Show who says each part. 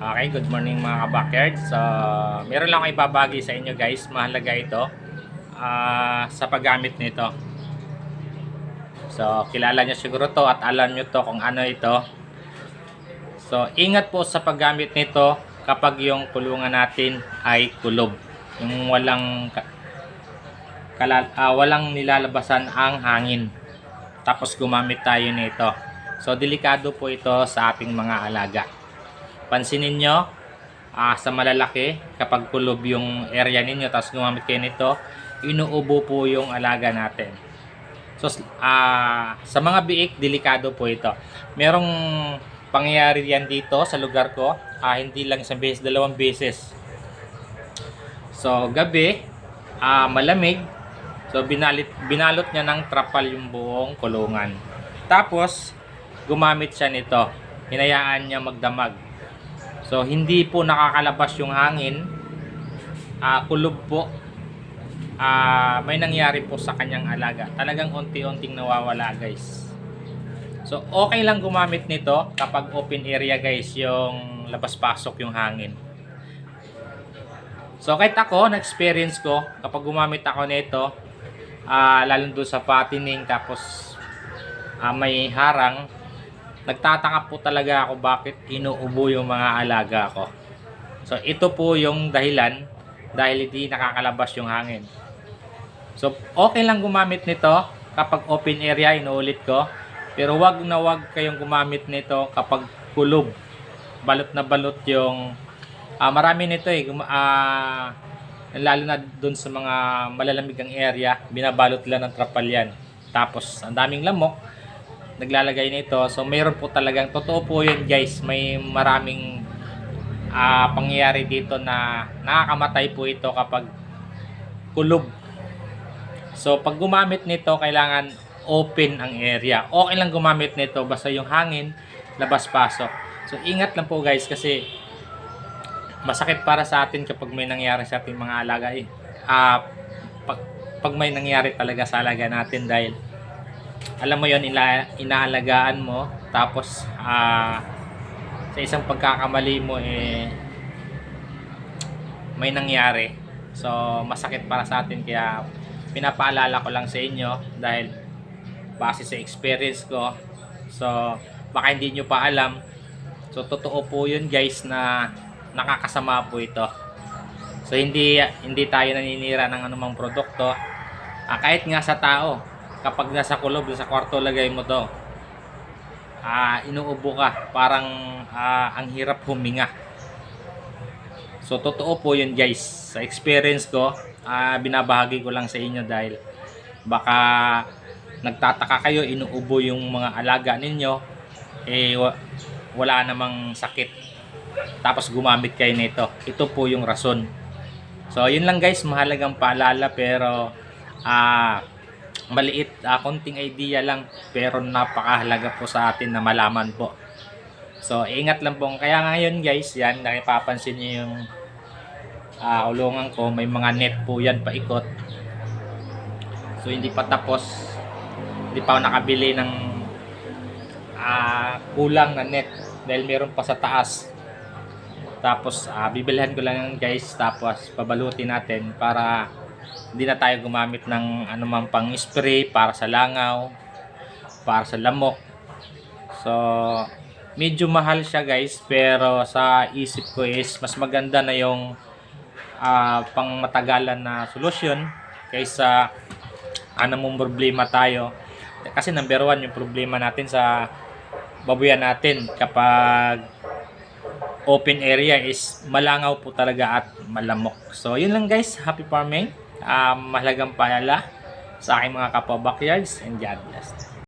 Speaker 1: Okay, good morning mga kabakyard. So, meron lang akong ibabagi sa inyo guys. Mahalaga ito ah, sa paggamit nito. So, kilala nyo siguro to at alam nyo to kung ano ito. So, ingat po sa paggamit nito kapag yung kulungan natin ay kulob. Yung walang ka- kalal- ah, walang nilalabasan ang hangin. Tapos gumamit tayo nito. So, delikado po ito sa ating mga alaga. Pansinin nyo, ah, sa malalaki, kapag kulob yung area ninyo, tapos gumamit kayo nito, inuubo po yung alaga natin. So, ah, sa mga biik, delikado po ito. Merong pangyayari yan dito sa lugar ko, ah, hindi lang isang beses, dalawang beses. So, gabi, ah, malamig, so binalit, binalot niya ng trapal yung buong kulungan. Tapos, gumamit siya nito. Hinayaan niya magdamag. So, hindi po nakakalabas yung hangin. Ah, kulob po. Ah, may nangyari po sa kanyang alaga. Talagang unti-unting nawawala, guys. So, okay lang gumamit nito kapag open area, guys, yung labas-pasok yung hangin. So, kahit ako, na-experience ko, kapag gumamit ako nito, ah, lalo doon sa patining, tapos ah, may harang, nagtataka po talaga ako bakit inuubo yung mga alaga ko. So ito po yung dahilan dahil hindi nakakalabas yung hangin. So okay lang gumamit nito kapag open area, inuulit ko. Pero wag na wag kayong gumamit nito kapag kulob. Balot na balot yung ah, marami nito eh. Ah, lalo na doon sa mga malalamig ang area, binabalot lang ng trapal yan. Tapos ang daming lamok, naglalagay nito. So mayroon po talagang totoo po 'yun, guys. May maraming ah, pangyayari dito na nakakamatay po ito kapag kulob. So pag gumamit nito, kailangan open ang area. Okay lang gumamit nito basta yung hangin labas-pasok. So ingat lang po guys kasi masakit para sa atin kapag may nangyari sa ating mga alaga eh. Ah, pag, pag may nangyari talaga sa alaga natin dahil alam mo yon ina, inaalagaan mo. Tapos ah, sa isang pagkakamali mo eh may nangyari. So masakit para sa atin. Kaya pinapaalala ko lang sa inyo dahil base sa experience ko. So baka hindi nyo pa alam. So totoo po yun guys na nakakasama po ito. So hindi hindi tayo naninira ng anumang produkto. Ah, kahit nga sa tao kapag nasa kulob sa kwarto lagay mo to. Ah inuubo ka. Parang ah, ang hirap huminga. So totoo po yun guys. Sa experience ko ah, binabahagi ko lang sa inyo dahil baka nagtataka kayo inuubo yung mga alaga ninyo eh wa- wala namang sakit. Tapos gumamit kayo nito. Ito po yung rason. So yun lang guys. Mahalagang paalala pero ah maliit, ah, konting idea lang pero napakahalaga po sa atin na malaman po. So, ingat lang po. Kaya ngayon guys, yan, nakipapansin niyo yung ah, ulungan ko, may mga net po yan paikot. So, hindi pa tapos. Hindi pa ako nakabili ng ah, kulang na net dahil meron pa sa taas. Tapos, ah, bibilhan ko lang yan guys, tapos pabalutin natin para hindi na tayo gumamit ng anumang pang spray para sa langaw, para sa lamok. So, medyo mahal siya guys, pero sa isip ko is mas maganda na yung ah, pang matagalan na solusyon kaysa anumang problema tayo. Kasi number one yung problema natin sa babuyan natin kapag open area is malangaw po talaga at malamok. So, yun lang guys. Happy farming. Um, mahalagang paalala sa aking mga kapwa backyards and God bless.